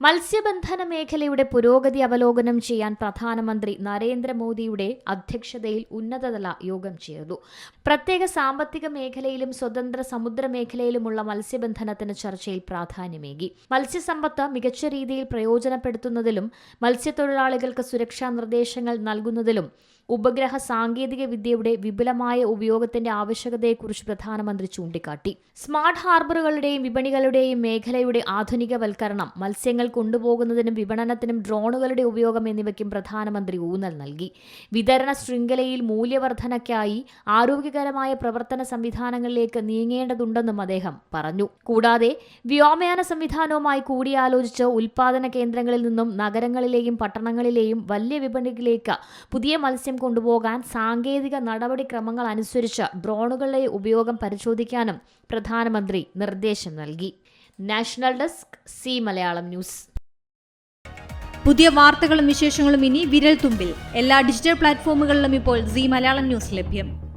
മത്സ്യബന്ധന മേഖലയുടെ പുരോഗതി അവലോകനം ചെയ്യാൻ പ്രധാനമന്ത്രി നരേന്ദ്രമോദിയുടെ അധ്യക്ഷതയിൽ ഉന്നതതല യോഗം ചേർന്നു പ്രത്യേക സാമ്പത്തിക മേഖലയിലും സ്വതന്ത്ര സമുദ്ര മേഖലയിലുമുള്ള മത്സ്യബന്ധനത്തിന് ചർച്ചയിൽ പ്രാധാന്യമേകി. മത്സ്യസമ്പത്ത് മികച്ച രീതിയിൽ പ്രയോജനപ്പെടുത്തുന്നതിലും മത്സ്യത്തൊഴിലാളികൾക്ക് സുരക്ഷാ നിർദ്ദേശങ്ങൾ നൽകുന്നതിലും ഉപഗ്രഹ സാങ്കേതിക വിദ്യയുടെ വിപുലമായ ഉപയോഗത്തിന്റെ ആവശ്യകതയെക്കുറിച്ച് പ്രധാനമന്ത്രി ചൂണ്ടിക്കാട്ടി. സ്മാർട്ട് ഹാർബറുകളുടെയും വിപണികളുടെയും മേഖലയുടെ ആധുനികവൽക്കരണം മത്സ്യങ്ങൾ കൊണ്ടുപോകുന്നതിനും വിപണനത്തിനും ഡ്രോണുകളുടെ ഉപയോഗം എന്നിവയ്ക്കും പ്രധാനമന്ത്രി ഊന്നൽ നൽകി. വിതരണ ശൃംഖലയിൽ മൂല്യവർദ്ധനയ്ക്കായി ആരോഗ്യകരമായ പ്രവർത്തന സംവിധാനങ്ങളിലേക്ക് നീങ്ങേണ്ടതുണ്ടെന്നും അദ്ദേഹം പറഞ്ഞു. കൂടാതെ വ്യോമയാന സംവിധാനവുമായി കൂടിയാലോചിച്ച് ഉൽപാദന കേന്ദ്രങ്ങളിൽ നിന്നും നഗരങ്ങളിലെയും പട്ടണങ്ങളിലെയും വലിയ വിപണികളിലേക്ക് പുതിയ മത്സ്യം കൊണ്ടുപോകാൻ സാങ്കേതിക നടപടിക്രമങ്ങൾ അനുസരിച്ച് ഡ്രോണുകളുടെ ഉപയോഗം പരിശോധിക്കാനും പ്രധാനമന്ത്രി നിർദ്ദേശം നൽകി. National desk Zee Malayalam news. പുതിയ വാർത്തകളും വിശേഷങ്ങളും ഇനി വിരൽ തുമ്പിൽ എല്ലാ ഡിജിറ്റൽ പ്ലാറ്റ്ഫോമുകളിലും ഇപ്പോൾ സി മലയാളം ന്യൂസ് ലഭ്യം.